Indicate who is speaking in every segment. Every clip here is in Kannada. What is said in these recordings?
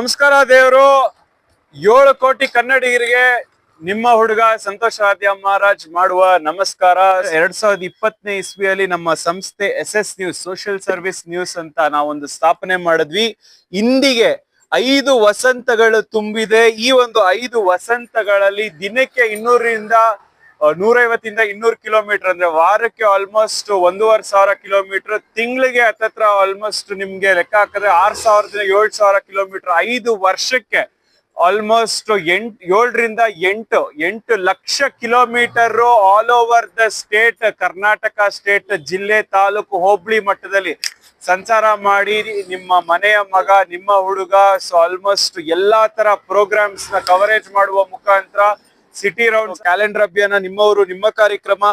Speaker 1: ನಮಸ್ಕಾರ ದೇವರು. ಏಳು ಕೋಟಿ ಕನ್ನಡಿಗರಿಗೆ ನಿಮ್ಮ ಹುಡುಗ ಸಂತೋಷ್ ಆದ್ಯ ಮಹಾರಾಜ್ ಮಾಡುವ ನಮಸ್ಕಾರ. ಎರಡ್ ಸಾವಿರದ ಇಪ್ಪತ್ತನೇ ಇಸ್ವಿಯಲ್ಲಿ ನಮ್ಮ ಸಂಸ್ಥೆ S S news, social service news ಅಂತ ನಾವೊಂದು ಸ್ಥಾಪನೆ ಮಾಡಿದ್ವಿ. ಇಂದಿಗೆ ಐದು ವಸಂತಗಳು ತುಂಬಿದೆ. ಈ ಒಂದು ಐದು ವಸಂತಗಳಲ್ಲಿ ದಿನಕ್ಕೆ ಇನ್ನೂರರಿಂದ ನೂರೈವತ್ತಿಂದ ಇನ್ನೂರು ಕಿಲೋಮೀಟರ್ ಅಂದ್ರೆ ವಾರಕ್ಕೆ ಆಲ್ಮೋಸ್ಟ್ ಒಂದೂವರೆ ಸಾವಿರ ಕಿಲೋಮೀಟರ್, ತಿಂಗಳಿಗೆ ಹತ್ತತ್ರ ಆಲ್ಮೋಸ್ಟ್ ನಿಮ್ಗೆ ಲೆಕ್ಕ ಹಾಕಿದ್ರೆ ಆರ್ ಸಾವಿರದಿಂದ ಏಳು ಸಾವಿರ ಕಿಲೋಮೀಟರ್, ಐದು ವರ್ಷಕ್ಕೆ ಆಲ್ಮೋಸ್ಟ್ ಎಂಟ್, ಏಳರಿಂದ ಎಂಟು ಎಂಟು lakh kilometre all over the state Karnataka state ಜಿಲ್ಲೆ, ತಾಲೂಕು, ಹೋಬಳಿ ಮಟ್ಟದಲ್ಲಿ ಸಂಚಾರ ಮಾಡಿ ನಿಮ್ಮ ಮನೆಯ ಮಗ, ನಿಮ್ಮ ಹುಡುಗ ಸೊ ಆಲ್ಮೋಸ್ಟ್ ಎಲ್ಲಾ ತರ ಪ್ರೋಗ್ರಾಮ್ಸ್ನ ಕವರೇಜ್ ಮಾಡುವ ಮುಖಾಂತರ ಸಿಟಿ ರೌಂಡ್ ಕ್ಯಾಲೆಂಡರ್ ಅಭಿಯಾನ ನಿಮ್ಮವರು, ನಿಮ್ಮ ಕಾರ್ಯಕ್ರಮ,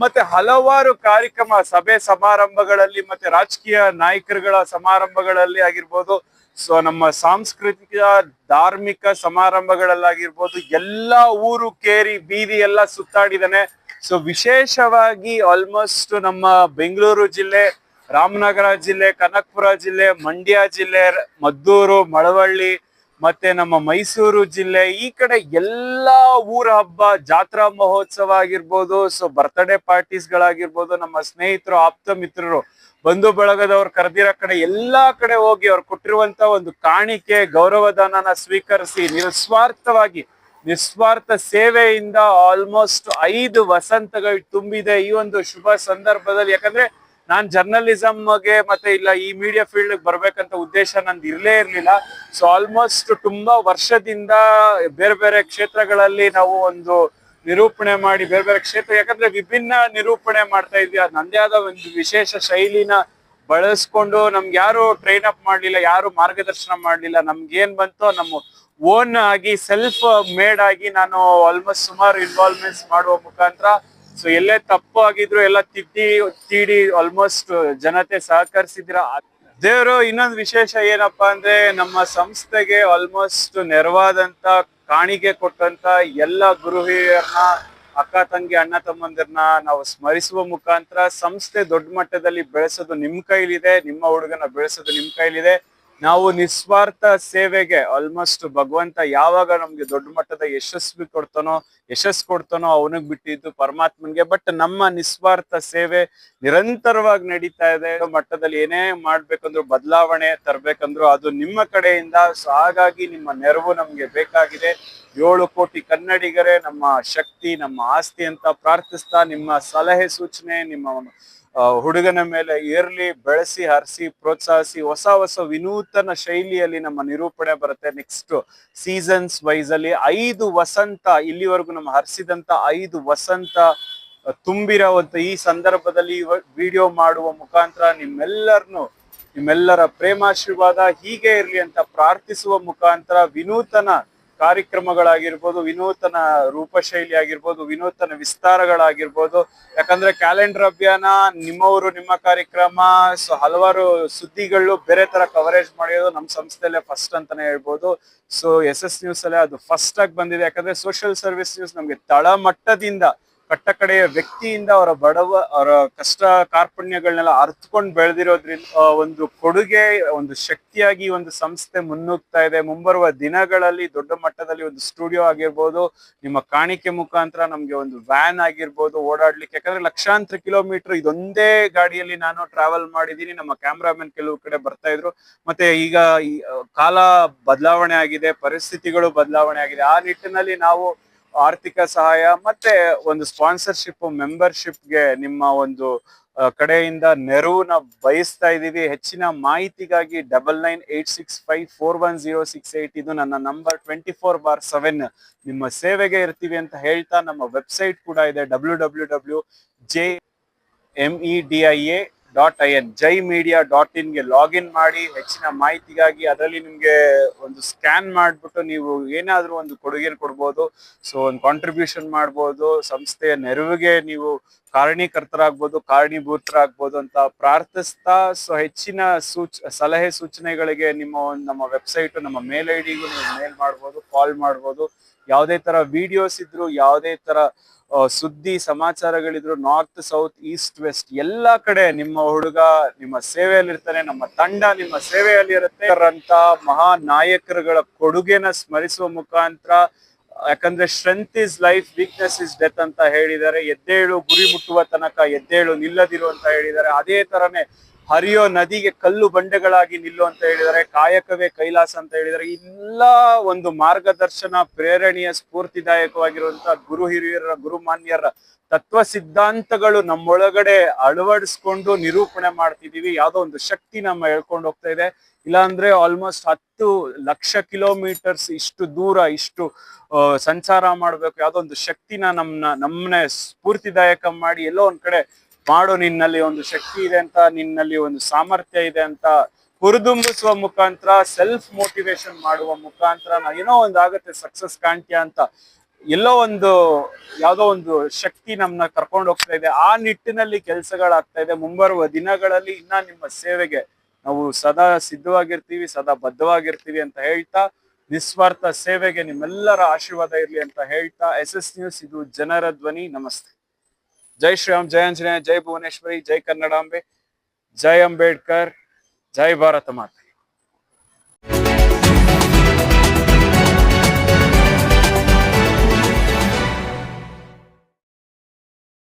Speaker 1: ಮತ್ತೆ ಹಲವಾರು ಕಾರ್ಯಕ್ರಮ ಸಭೆ ಸಮಾರಂಭಗಳಲ್ಲಿ, ಮತ್ತೆ ರಾಜಕೀಯ ನಾಯಕರುಗಳ ಸಮಾರಂಭಗಳಲ್ಲಿ ಆಗಿರ್ಬೋದು. ಸೊ ನಮ್ಮ ಸಾಂಸ್ಕೃತಿಕ, ಧಾರ್ಮಿಕ ಸಮಾರಂಭಗಳಲ್ಲಾಗಿರ್ಬೋದು, ಎಲ್ಲಾ ಊರು ಕೇರಿ ಬೀದಿ ಎಲ್ಲ ಸುತ್ತಾಡಿದಾನೆ ಸೊ ವಿಶೇಷವಾಗಿ ಆಲ್ಮೋಸ್ಟ್ ನಮ್ಮ ಬೆಂಗಳೂರು ಜಿಲ್ಲೆ, ರಾಮನಗರ ಜಿಲ್ಲೆ, ಕನಕಪುರ ಜಿಲ್ಲೆ, ಮಂಡ್ಯ ಜಿಲ್ಲೆ, ಮದ್ದೂರು, ಮಳವಳ್ಳಿ ಮತ್ತೆ ನಮ್ಮ ಮೈಸೂರು ಜಿಲ್ಲೆ ಈ ಕಡೆ ಎಲ್ಲಾ ಊರ ಹಬ್ಬ ಜಾತ್ರಾ ಮಹೋತ್ಸವ ಆಗಿರ್ಬೋದು ಸೊ ಬರ್ತ್ಡೇ ಪಾರ್ಟೀಸ್ ಗಳಾಗಿರ್ಬೋದು, ನಮ್ಮ ಸ್ನೇಹಿತರು, ಆಪ್ತ ಮಿತ್ರರು ಬಂಧು ಬಳಗದವ್ರು ಕರೆದಿರೋ ಕಡೆ ಎಲ್ಲಾ ಕಡೆ ಹೋಗಿ ಅವ್ರು ಕೊಟ್ಟಿರುವಂತ ಒಂದು ಕಾಣಿಕೆ ಗೌರವಧಾನನ ಸ್ವೀಕರಿಸಿ ನಿಸ್ವಾರ್ಥವಾಗಿ, ನಿಸ್ವಾರ್ಥ ಸೇವೆಯಿಂದ ಆಲ್ಮೋಸ್ಟ್ ಐದು ವಸಂತಗಳು ತುಂಬಿದೆ ಈ ಒಂದು ಶುಭ ಸಂದರ್ಭದಲ್ಲಿ. ಯಾಕಂದ್ರೆ ನಾನ್ ಜರ್ನಲಿಸಮ್ಗೆ ಮತ್ತೆ ಇಲ್ಲ ಈ ಮೀಡಿಯಾ ಫೀಲ್ಡ್ ಬರ್ಬೇಕಂತ ಉದ್ದೇಶ ನಂದು ಇರ್ಲೇ ಇರ್ಲಿಲ್ಲ. ಸೊ ಆಲ್ಮೋಸ್ಟ್ ತುಂಬಾ ವರ್ಷದಿಂದ ಬೇರೆ ಬೇರೆ ಕ್ಷೇತ್ರಗಳಲ್ಲಿ ನಾವು ಒಂದು ನಿರೂಪಣೆ ಮಾಡಿ ಬೇರೆ ಬೇರೆ ಕ್ಷೇತ್ರ, ಯಾಕಂದ್ರೆ ವಿಭಿನ್ನ ನಿರೂಪಣೆ ಮಾಡ್ತಾ ಇದ್ವಿ. ಅದ್ ನಂದೇ ಆದ ಒಂದು ವಿಶೇಷ ಶೈಲಿನ ಬಳಸ್ಕೊಂಡು ನಮ್ಗೆ ಯಾರು ಟ್ರೈನ್ ಅಪ್ ಮಾಡ್ಲಿಲ್ಲ, ಯಾರು ಮಾರ್ಗದರ್ಶನ ಮಾಡ್ಲಿಲ್ಲ, ನಮ್ಗೆ ಏನ್ ಬಂತೋ ನಮ್ಮ ಓನ್ ಆಗಿ ಸೆಲ್ಫ್ ಮೇಡ್ ಆಗಿ ನಾನು ಆಲ್ಮೋಸ್ಟ್ ಸುಮಾರು ಇನ್ವಾಲ್ವ್ಮೆಂಟ್ಸ್ ಮಾಡುವ ಮುಖಾಂತರ ಸೊ ಎಲ್ಲೇ ತಪ್ಪು ಆಗಿದ್ರು ಎಲ್ಲ ತಿದ್ದಿ, ತೀಡಿ ಆಲ್ಮೋಸ್ಟ್ ಜನತೆ ಸಹಕರಿಸಿದ್ರ ದೇವರು, ಇನ್ನೊಂದು ವಿಶೇಷ ಏನಪ್ಪಾ ಅಂದ್ರೆ ನಮ್ಮ ಸಂಸ್ಥೆಗೆ ಆಲ್ಮೋಸ್ಟ್ ನೆರವಾದಂತ ಕಾಣಿಗೆ ಕೊಟ್ಟಂತ ಎಲ್ಲ ಗುರು ಹಿರಿಯರನ್ನ ಅಕ್ಕ ತಂಗಿ, ಅಣ್ಣ ತಮ್ಮಂದಿರನ್ನ ನಾವು ಸ್ಮರಿಸುವ ಮುಖಾಂತರ ಸಂಸ್ಥೆ ದೊಡ್ಡ ಮಟ್ಟದಲ್ಲಿ ಬೆಳೆಸೋದು ನಿಮ್ ಕೈಲಿದೆ, ನಿಮ್ಮ ಹುಡುಗನ ಬೆಳೆಸೋದು ನಿಮ್ ಕೈಲಿದೆ. ನಾವು ನಿಸ್ವಾರ್ಥ ಸೇವೆಗೆ ಆಲ್ಮೋಸ್ಟ್ ಭಗವಂತ ಯಾವಾಗ ನಮ್ಗೆ ದೊಡ್ಡ ಮಟ್ಟದ ಯಶಸ್ವಿ ಕೊಡ್ತಾನೋ, ಯಶಸ್ ಕೊಡ್ತಾನೋ ಅವನಿಗೆ ಬಿಟ್ಟಿದ್ದು ಪರಮಾತ್ಮನ್ಗೆ. ಬಟ್ ನಮ್ಮ ನಿಸ್ವಾರ್ಥ ಸೇವೆ ನಿರಂತರವಾಗಿ ನಡೀತಾ ಇದೆ. ಮಟ್ಟದಲ್ಲಿ ಏನೇ ಮಾಡ್ಬೇಕಂದ್ರು ಬದಲಾವಣೆ ತರ್ಬೇಕಂದ್ರು ಅದು ನಿಮ್ಮ ಕಡೆಯಿಂದ. ಸೊ ಹಾಗಾಗಿ ನಿಮ್ಮ ನೆರವು ನಮ್ಗೆ ಬೇಕಾಗಿದೆ. ಏಳು ಕೋಟಿ ಕನ್ನಡಿಗರೇ ನಮ್ಮ ಶಕ್ತಿ, ನಮ್ಮ ಆಸ್ತಿ ಅಂತ ಪ್ರಾರ್ಥಿಸ್ತಾ ನಿಮ್ಮ ಸಲಹೆ, ಸೂಚನೆ, ನಿಮ್ಮ ಹುಡುಗನ ಮೇಲೆ ಏರ್ಲಿ ಬೆಳೆಸಿ, ಹರಿಸಿ, ಪ್ರೋತ್ಸಾಹಿಸಿ ಹೊಸ ಹೊಸ ವಿನೂತನ ಶೈಲಿಯಲ್ಲಿ ನಮ್ಮ ನಿರೂಪಣೆ ಬರುತ್ತೆ ನೆಕ್ಸ್ಟ್ ಸೀಸನ್ಸ್ ವೈಸ್ ಅಲ್ಲಿ. ಐದು ವಸಂತ, ಇಲ್ಲಿವರೆಗೂ ನಮ್ಮ ಹರಿಸಿದಂತ ಐದು ವಸಂತ ತುಂಬಿರುವಂತ ಈ ಸಂದರ್ಭದಲ್ಲಿ ವಿಡಿಯೋ ಮಾಡುವ ಮುಖಾಂತರ ನಿಮ್ಮೆಲ್ಲರನ್ನು, ನಿಮ್ಮೆಲ್ಲರ ಪ್ರೇಮಾಶೀರ್ವಾದ ಹೀಗೆ ಇರಲಿ ಅಂತ ಪ್ರಾರ್ಥಿಸುವ ಮುಖಾಂತರ ವಿನೂತನ ಕಾರ್ಯಕ್ರಮಗಳಾಗಿರ್ಬೋದು, ವಿನೂತನ ರೂಪಶೈಲಿ ಆಗಿರ್ಬೋದು ವಿನೂತನ ವಿಸ್ತಾರಗಳಾಗಿರ್ಬೋದು. ಯಾಕಂದ್ರೆ ಕ್ಯಾಲೆಂಡರ್ ಅಭಿಯಾನ, ನಿಮ್ಮವರು ನಿಮ್ಮ ಕಾರ್ಯಕ್ರಮ, ಸೊ ಹಲವಾರು ಸುದ್ದಿಗಳು ಬೇರೆ ತರ ಕವರೇಜ್ ಮಾಡಿರೋದು ನಮ್ಮ ಸಂಸ್ಥೆಯಲ್ಲೇ ಫಸ್ಟ್ ಅಂತಾನೆ ಹೇಳ್ಬೋದು. ಸೊ ಎಸ್ ಎಸ್ ನ್ಯೂಸ್ ಅಲ್ಲೇ ಅದು ಫಸ್ಟ್ ಆಗಿ ಬಂದಿದೆ. ಯಾಕಂದ್ರೆ ಸೋಷಿಯಲ್ ಸರ್ವಿಸ್ ನ್ಯೂಸ್ ನಮ್ಗೆ ತಳಮಟ್ಟದಿಂದ ಕಟ್ಟ ಕಡೆಯ ವ್ಯಕ್ತಿಯಿಂದ ಅವರ ಬಡವ, ಅವರ ಕಷ್ಟ ಕಾರ್ಪಣ್ಯಗಳನ್ನೆಲ್ಲ ಅರ್ಥಕೊಂಡು ಬೆಳೆದಿರೋದ್ರಿಂದ ಒಂದು ಕೊಡುಗೆ, ಒಂದು ಶಕ್ತಿಯಾಗಿ ಒಂದು ಸಂಸ್ಥೆ ಮುನ್ನುಗ್ತಾ ಇದೆ. ಮುಂಬರುವ ದಿನಗಳಲ್ಲಿ ದೊಡ್ಡ ಮಟ್ಟದಲ್ಲಿ ಒಂದು ಸ್ಟುಡಿಯೋ ಆಗಿರ್ಬೋದು, ನಿಮ್ಮ ಕಾಣಿಕೆ ಮುಖಾಂತರ ನಮ್ಗೆ ಒಂದು ವ್ಯಾನ್ ಆಗಿರ್ಬೋದು ಓಡಾಡ್ಲಿಕ್ಕೆ. ಯಾಕಂದ್ರೆ ಲಕ್ಷಾಂತರ ಕಿಲೋಮೀಟರ್ ಇದೊಂದೇ ಗಾಡಿಯಲ್ಲಿ ನಾನು ಟ್ರಾವೆಲ್ ಮಾಡಿದೀನಿ ನಮ್ಮ ಕ್ಯಾಮ್ರಾಮನ್ ಕೆಲವು ಕಡೆ ಬರ್ತಾ ಇದ್ರು. ಮತ್ತೆ ಈಗ ಕಾಲ ಬದಲಾವಣೆ ಆಗಿದೆ, ಪರಿಸ್ಥಿತಿಗಳು ಬದಲಾವಣೆ ಆಗಿದೆ. ಆ ನಿಟ್ಟಿನಲ್ಲಿ ನಾವು ಆರ್ಥಿಕ ಸಹಾಯ ಮತ್ತೆ ಒಂದು ಸ್ಪಾನ್ಸರ್ಶಿಪ್ ಮೆಂಬರ್ಶಿಪ್ಗೆ ನಿಮ್ಮ ಒಂದು ಕಡೆಯಿಂದ ನೆರವನ್ನ ಬಯಸ್ತಾ ಇದೀವಿ ಹೆಚ್ಚಿನ ಮಾಹಿತಿಗಾಗಿ double nine eight six five four one zero six eight ಇದು ನನ್ನ number twenty four by seven ನಿಮ್ಮ ಸೇವೆಗೆ ಇರ್ತೀವಿ ಅಂತ ಹೇಳ್ತಾ ನಮ್ಮ ವೆಬ್ಸೈಟ್ ಕೂಡ ಇದೆ W W W J M E D I A dot I N Jai media dot ಇನ್ಗೆ login ಮಾಡಿ, ಹೆಚ್ಚಿನ ಮಾಹಿತಿಗಾಗಿ ಅದರಲ್ಲಿ ನಿಮಗೆ ಒಂದು ಸ್ಕ್ಯಾನ್ ಮಾಡಿಬಿಟ್ಟು ನೀವು ಏನಾದರೂ ಒಂದು ಕೊಡುಗೆ ಕೊಡ್ಬೋದು. ಸೊ ಒಂದು ಕಾಂಟ್ರಿಬ್ಯೂಷನ್ ಮಾಡ್ಬೋದು. ಸಂಸ್ಥೆಯ ನೆರವಿಗೆ ನೀವು ಕಾರಣೀಕರ್ತರಾಗ್ಬೋದು, ಕಾರಣೀಭೂತರಾಗ್ಬೋದು ಅಂತ ಪ್ರಾರ್ಥಿಸ್ತಾ ಸೊ ಹೆಚ್ಚಿನ ಸೂಚ, ಸಲಹೆ ಸೂಚನೆಗಳಿಗೆ ನಿಮ್ಮ ನಮ್ಮ ವೆಬ್ಸೈಟ್ ನಮ್ಮ ಮೇಲ್ ಐ ಡಿಗೂ ನೀವು ಮೇಲ್ ಮಾಡ್ಬೋದು ಕಾಲ್ ಮಾಡ್ಬೋದು. ಯಾವುದೇ ತರ ವಿಡಿಯೋಸ್ ಇದ್ರು, ಯಾವುದೇ ತರ ಸುದ್ದಿ ಸಮಾಚಾರಗಳಿದ್ರು ನಾರ್ತ್ ಸೌತ್ ಈಸ್ಟ್ ವೆಸ್ಟ್ ಎಲ್ಲಾ ಕಡೆ ನಿಮ್ಮ ಹುಡುಗ ನಿಮ್ಮ ಸೇವೆಯಲ್ಲಿರ್ತಾನೆ, ನಮ್ಮ ತಂಡ ನಿಮ್ಮ ಸೇವೆಯಲ್ಲಿ ಇರುತ್ತೆ ಅಂತ ಮಹಾ ನಾಯಕರುಗಳ ಕೊಡುಗೆನ ಸ್ಮರಿಸುವ ಮುಖಾಂತರ, ಯಾಕಂದ್ರೆ strength is life weakness is death ಅಂತ ಹೇಳಿದ್ದಾರೆ. ಎದ್ದೇಳು, ಗುರಿ ಮುಟ್ಟುವ ತನಕ ಎದ್ದೇಳು, ನಿಲ್ಲದಿರು ಅಂತ ಹೇಳಿದ್ದಾರೆ. ಅದೇ ತರನೇ ಹರಿಯೋ ನದಿಗೆ ಕಲ್ಲು ಬಂಡೆಗಳಾಗಿ ನಿಲ್ಲು ಅಂತ ಹೇಳಿದರೆ, ಕಾಯಕವೇ ಕೈಲಾಸ ಅಂತ ಹೇಳಿದರೆ, ಇಲ್ಲ ಒಂದು ಮಾರ್ಗದರ್ಶನ ಪ್ರೇರಣೆಯ ಸ್ಫೂರ್ತಿದಾಯಕವಾಗಿರುವಂತಹ ಗುರು ಹಿರಿಯರ ಗುರುಮಾನ್ಯರ ತತ್ವ ಸಿದ್ಧಾಂತಗಳು ನಮ್ಮೊಳಗಡೆ ಅಳವಡಿಸ್ಕೊಂಡು ನಿರೂಪಣೆ ಮಾಡ್ತಿದೀವಿ ಯಾವುದೋ ಒಂದು ಶಕ್ತಿ ನಮ್ಮ ಹೇಳ್ಕೊಂಡು ಹೋಗ್ತಾ ಇದೆ. ಇಲ್ಲಾಂದ್ರೆ ಆಲ್ಮೋಸ್ಟ್ ಹತ್ತು ಲಕ್ಷ ಕಿಲೋಮೀಟರ್ಸ್ ಇಷ್ಟು ದೂರ ಇಷ್ಟು ಸಂಚಾರ ಮಾಡ್ಬೇಕು. ಯಾವುದೋ ಒಂದು ಶಕ್ತಿನ ನಮ್ಮನ್ನ ನಮ್ಮನೆ ಸ್ಫೂರ್ತಿದಾಯಕ ಮಾಡಿ ಎಲ್ಲೋ ಒಂದ್ ಕಡೆ ಮಾಡು ನಿನ್ನಲ್ಲಿ ಒಂದು ಶಕ್ತಿ ಇದೆ ಅಂತ, ನಿನ್ನಲ್ಲಿ ಒಂದು ಸಾಮರ್ಥ್ಯ ಇದೆ ಅಂತ ಹುರಿದುಂಬಿಸುವ ಮುಖಾಂತರ ಸೆಲ್ಫ್ ಮೋಟಿವೇಶನ್ ಮಾಡುವ ಮುಖಾಂತರ ಏನೋ ಒಂದು ಆಗತ್ತೆ ಸಕ್ಸಸ್ ಕಾಣ್ತೀಯ ಅಂತ. ಎಲ್ಲೋ ಒಂದು ಯಾವುದೋ ಒಂದು ಶಕ್ತಿ ನಮ್ಮನ್ನ ಕರ್ಕೊಂಡು ಹೋಗ್ತಾ ಇದೆ. ಆ ನಿಟ್ಟಿನಲ್ಲಿ ಕೆಲಸಗಳಾಗ್ತಾ ಇದೆ. ಮುಂಬರುವ ದಿನಗಳಲ್ಲಿ ಇನ್ನ ನಿಮ್ಮ ಸೇವೆಗೆ ನಾವು ಸದಾ ಸಿದ್ಧವಾಗಿರ್ತೀವಿ, ಸದಾ ಬದ್ಧವಾಗಿರ್ತೀವಿ ಅಂತ ಹೇಳ್ತಾ, ನಿಸ್ವಾರ್ಥ ಸೇವೆಗೆ ನಿಮ್ಮೆಲ್ಲರ ಆಶೀರ್ವಾದ ಇರಲಿ ಅಂತ ಹೇಳ್ತಾ ಎಸ್ ಎಸ್ ನ್ಯೂಸ್ ಇದು ಜನರ ಧ್ವನಿ. ನಮಸ್ತೆ. ಜೈ ಶ್ರೀರಾಮ್ ಜೈ ಆಂಜನೇಯ ಜೈ ಭುವನೇಶ್ವರಿ ಜೈ ಕನ್ನಡಾಂಬೆ ಜೈ ಅಂಬೇಡ್ಕರ್ ಜೈ ಭಾರತ ಮಾತೆ